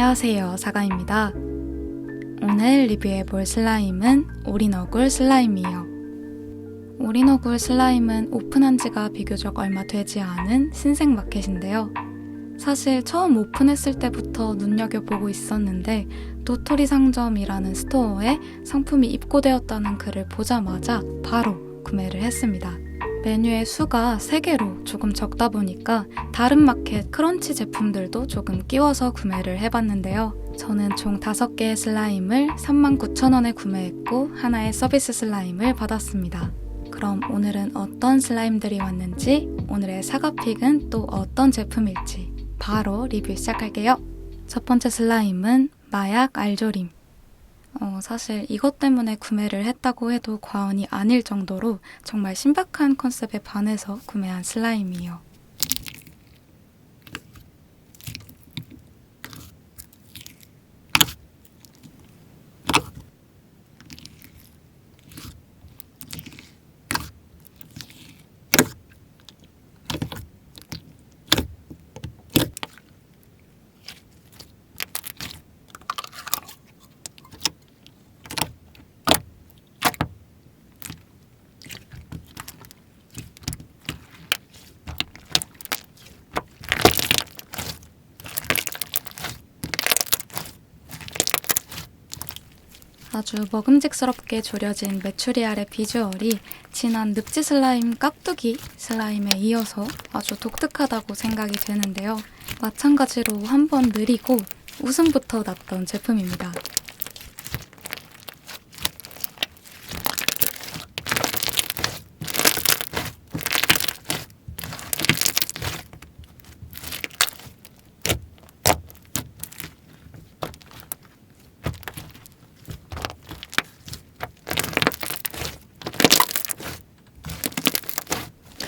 안녕하세요. 사가입니다. 오늘 리뷰해볼 슬라임은 오리너굴 슬라임이에요. 오리너굴 슬라임은 오픈한 지가 비교적 얼마 되지 않은 신생 마켓인데요. 사실 처음 오픈했을 때부터 눈여겨보고 있었는데 도토리 상점이라는 스토어에 상품이 입고되었다는 글을 보자마자 바로 구매를 했습니다. 메뉴의 수가 3개로 조금 적다 보니까 다른 마켓 크런치 제품들도 조금 끼워서 구매를 해봤는데요. 저는 총 5개의 슬라임을 39,000원에 구매했고 하나의 서비스 슬라임을 받았습니다. 그럼 오늘은 어떤 슬라임들이 왔는지 오늘의 사과픽은 또 어떤 제품일지 바로 리뷰 시작할게요. 첫 번째 슬라임은 마약 알조림. 어, 사실 이것 때문에 구매를 했다고 해도 과언이 아닐 정도로 정말 신박한 컨셉에 반해서 구매한 슬라임이에요. 아주 먹음직스럽게 조려진 메추리알의 비주얼이 진한 늪지 슬라임 깍두기 슬라임에 이어서 아주 독특하다고 생각이 되는데요. 마찬가지로 한번 느리고 웃음부터 났던 제품입니다.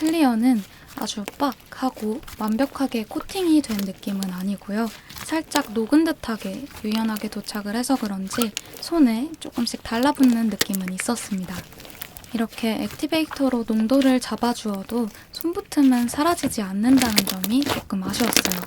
클리어는 아주 빡 하고 완벽하게 코팅이 된 느낌은 아니고요. 살짝 녹은 듯하게 유연하게 도착을 해서 그런지 손에 조금씩 달라붙는 느낌은 있었습니다. 이렇게 액티베이터로 농도를 잡아주어도 손붙음은 사라지지 않는다는 점이 조금 아쉬웠어요.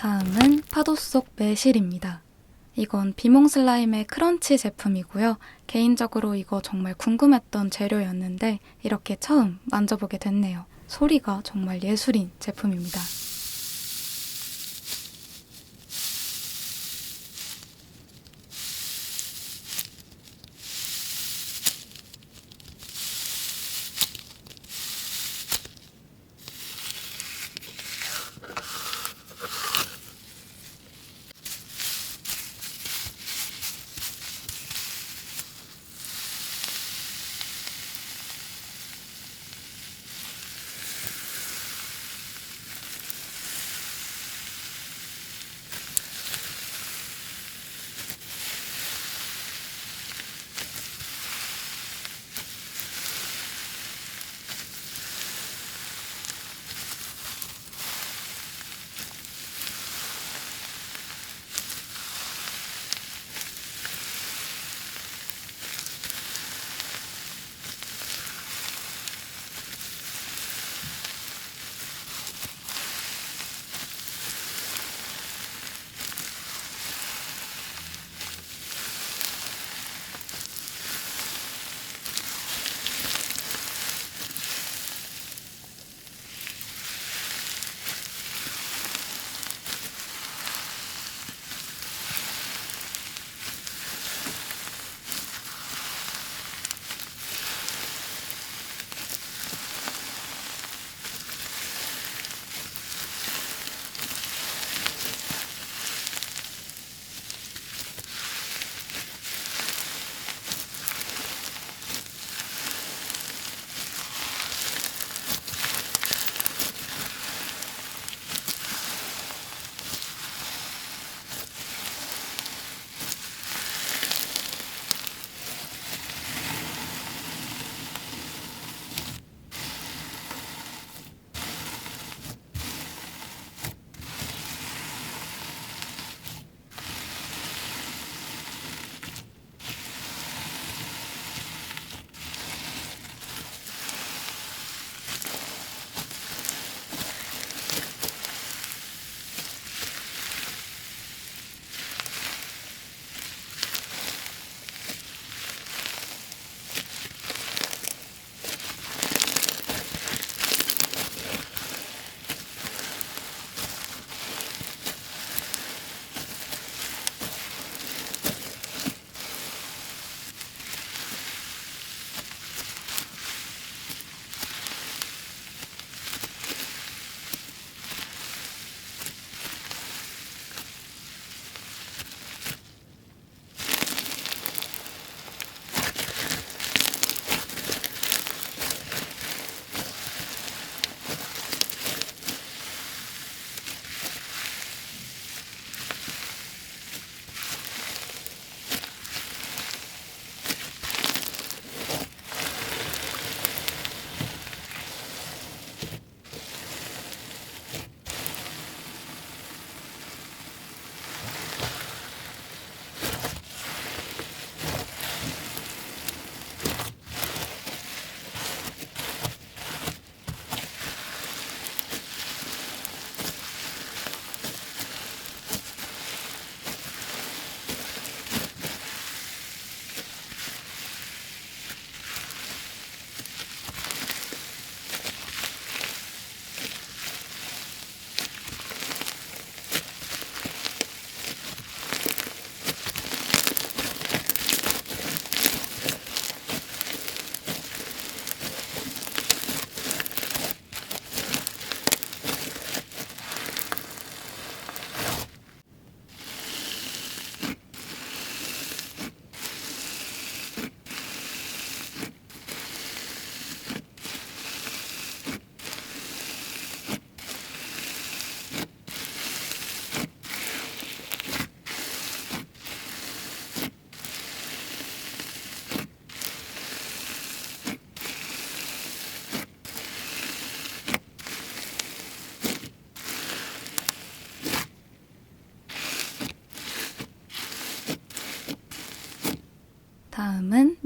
다음은 파도 속 매실입니다. 이건 비몽 슬라임의 크런치 제품이고요. 개인적으로 이거 정말 궁금했던 재료였는데 이렇게 처음 만져보게 됐네요. 소리가 정말 예술인 제품입니다.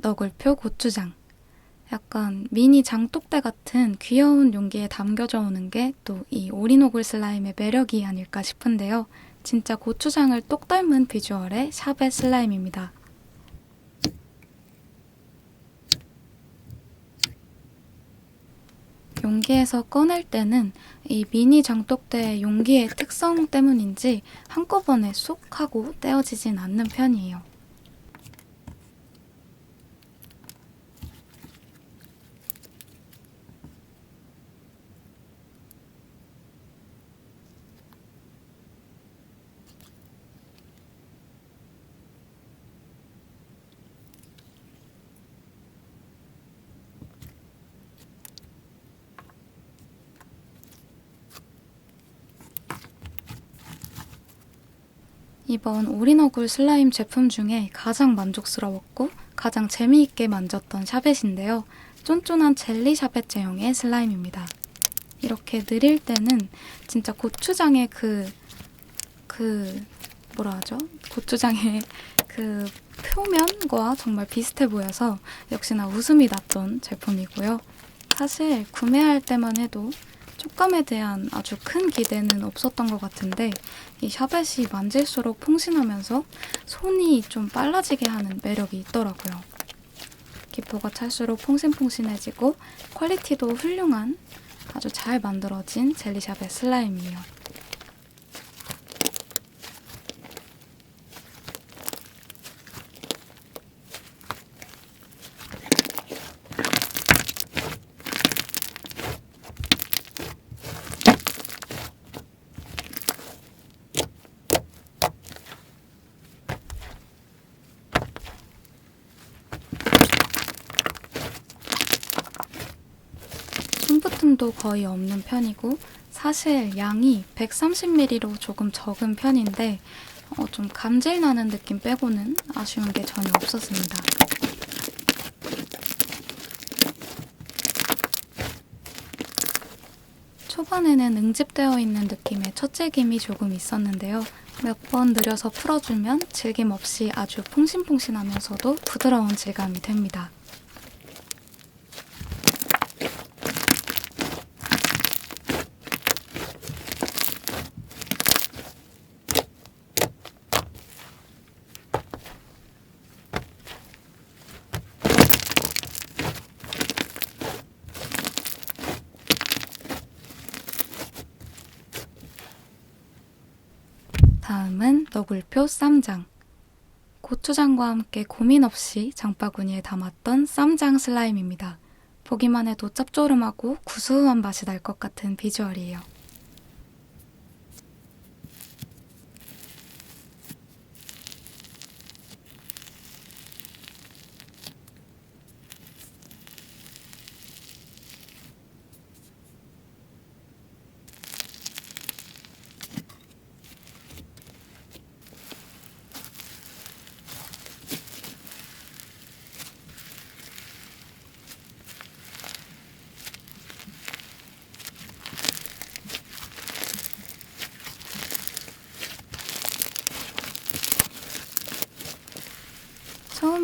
너굴표 고추장. 약간 미니 장독대 같은 귀여운 용기에 담겨져 오는 게 또 이 오리노굴 슬라임의 매력이 아닐까 싶은데요. 진짜 고추장을 똑 닮은 비주얼의 샤베 슬라임입니다. 용기에서 꺼낼 때는 이 미니 장독대의 용기의 특성 때문인지 한꺼번에 쏙 하고 떼어지진 않는 편이에요. 이번 오리너굴 슬라임 제품 중에 가장 만족스러웠고 가장 재미있게 만졌던 샤벳인데요. 쫀쫀한 젤리 샤벳 제형의 슬라임입니다. 이렇게 느릴 때는 진짜 고추장의 그, 그, 뭐라 하죠? 고추장의 그 표면과 정말 비슷해 보여서 역시나 웃음이 났던 제품이고요. 사실 구매할 때만 해도 촉감에 대한 아주 큰 기대는 없었던 것 같은데 이 샤벳이 만질수록 퐁신하면서 손이 좀 빨라지게 하는 매력이 있더라고요. 기포가 찰수록 퐁신퐁신해지고 퀄리티도 훌륭한 아주 잘 만들어진 젤리 샤벳 슬라임이에요. 손붙음도 거의 없는 편이고 사실 양이 130ml로 조금 적은 편인데 어, 좀 감질 나는 느낌 빼고는 아쉬운 게 전혀 없었습니다. 초반에는 응집되어 있는 느낌의 첫째김이 조금 있었는데요. 몇번 느려서 풀어주면 질김 없이 아주 퐁신퐁신하면서도 부드러운 질감이 됩니다. 다음은 너굴표 쌈장. 고추장과 함께 고민 없이 장바구니에 담았던 쌈장 슬라임입니다. 보기만 해도 짭조름하고 구수한 맛이 날 것 같은 비주얼이에요.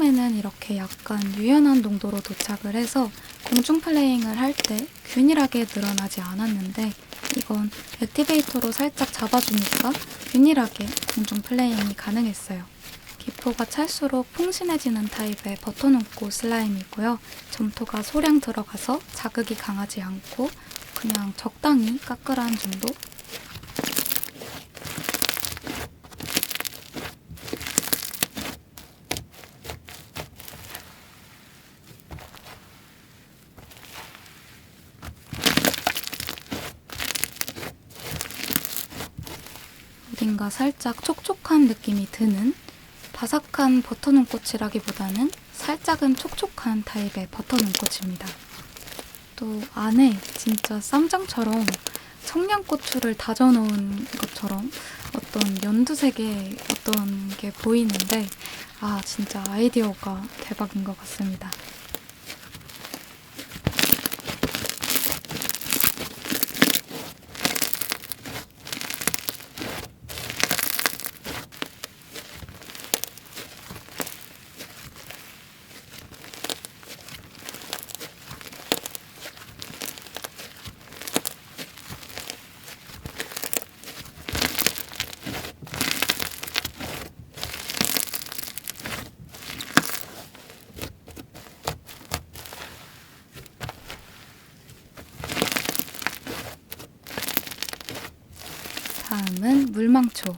처음에는 이렇게 약간 유연한 농도로 도착을 해서 공중 플레잉을 할 때 균일하게 늘어나지 않았는데 이건 액티베이터로 살짝 잡아주니까 균일하게 공중 플레잉이 가능했어요. 기포가 찰수록 풍신해지는 타입의 버터농고 슬라임이고요. 점토가 소량 들어가서 자극이 강하지 않고 그냥 적당히 까끌한 정도? 어딘가 살짝 촉촉한 느낌이 드는 바삭한 버터 눈꽃이라기보다는 살짝은 촉촉한 타입의 버터 눈꽃입니다. 또 안에 진짜 쌈장처럼 청양고추를 다져 넣은 것처럼 어떤 연두색의 어떤 게 보이는데 아 진짜 아이디어가 대박인 것 같습니다. 슬라임은 물망초.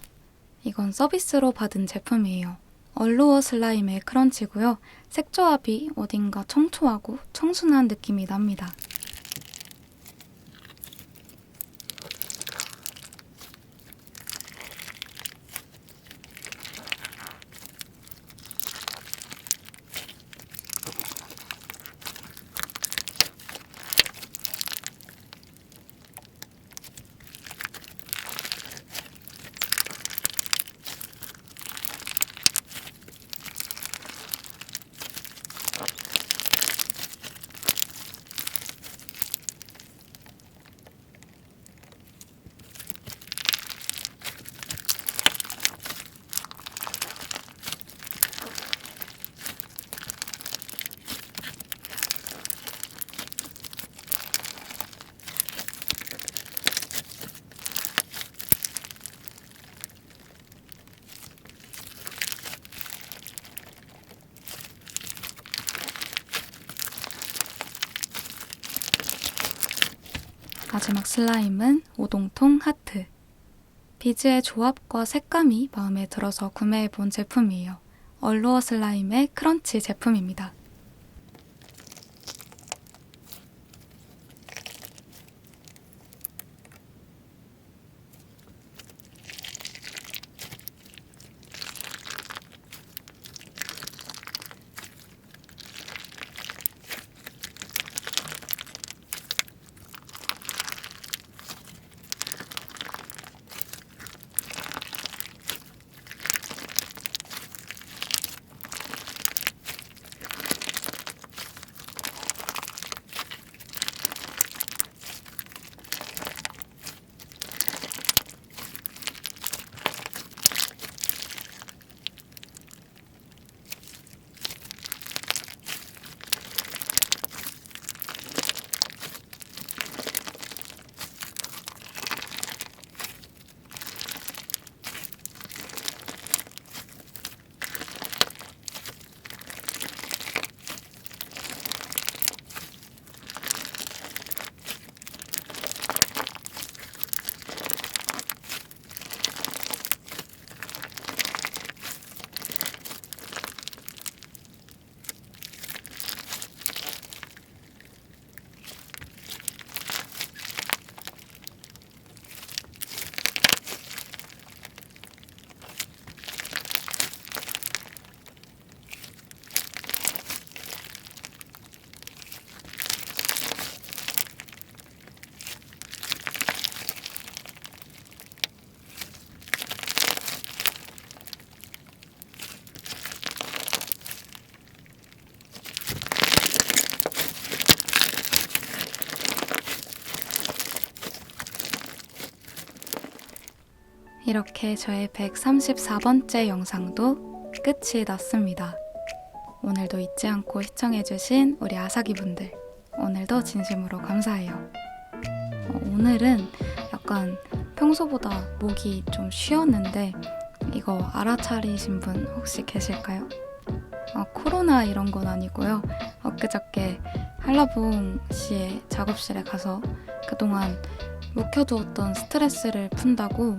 이건 서비스로 받은 제품이에요. 얼루어 슬라임의 크런치고요. 색조합이 어딘가 청초하고 청순한 느낌이 납니다. 마지막 슬라임은 오동통 하트. 비즈의 조합과 색감이 마음에 들어서 구매해본 제품이에요. 얼루어 슬라임의 크런치 제품입니다. 이렇게 저의 134번째 영상도 끝이 났습니다. 오늘도 잊지 않고 시청해주신 우리 아사기 분들, 오늘도 진심으로 감사해요. 어, 오늘은 약간 평소보다 목이 좀 쉬었는데, 이거 알아차리신 분 혹시 계실까요? 어, 코로나 이런 건 아니고요. 엊그저께 한라봉 씨의 작업실에 가서 그동안 묵혀두었던 스트레스를 푼다고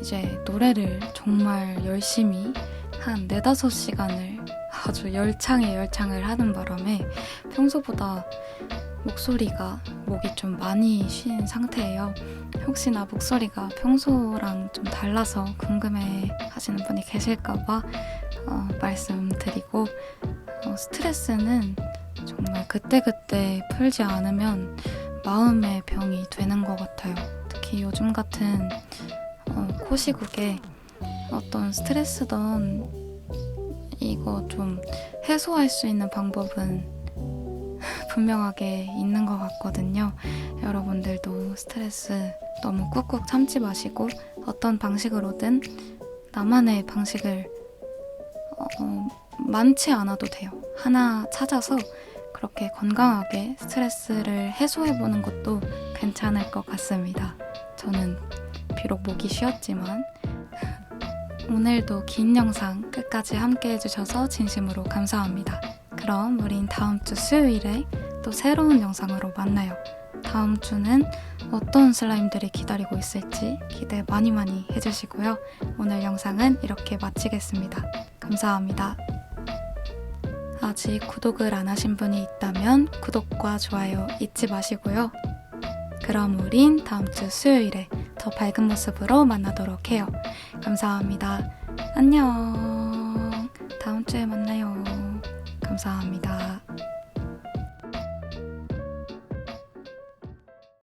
이제 노래를 정말 열심히 한 네다섯 시간을 아주 열창에 열창을 하는 바람에 평소보다 목소리가 목이 좀 많이 쉰 상태예요. 혹시나 목소리가 평소랑 좀 달라서 궁금해 하시는 분이 계실까봐 어, 말씀드리고 어, 스트레스는 정말 그때그때 풀지 않으면 마음의 병이 되는 것 같아요. 특히 요즘 같은 어, 코시국에 어떤 스트레스든 이거 좀 해소할 수 있는 방법은 분명하게 있는 것 같거든요. 여러분들도 스트레스 너무 꾹꾹 참지 마시고 어떤 방식으로든 나만의 방식을 어, 많지 않아도 돼요. 하나 찾아서 그렇게 건강하게 스트레스를 해소해보는 것도 괜찮을 것 같습니다. 저는 비록 목이 쉬었지만 오늘도 긴 영상 끝까지 함께 해주셔서 진심으로 감사합니다. 그럼 우린 다음 주 수요일에 또 새로운 영상으로 만나요. 다음 주는 어떤 슬라임들이 기다리고 있을지 기대 많이 많이 해주시고요. 오늘 영상은 이렇게 마치겠습니다. 감사합니다. 아직 구독을 안 하신 분이 있다면 구독과 좋아요 잊지 마시고요. 그럼 우린 다음 주 수요일에 더 밝은 모습으로 만나도록 해요. 감사합니다. 안녕. 다음 주에 만나요. 감사합니다.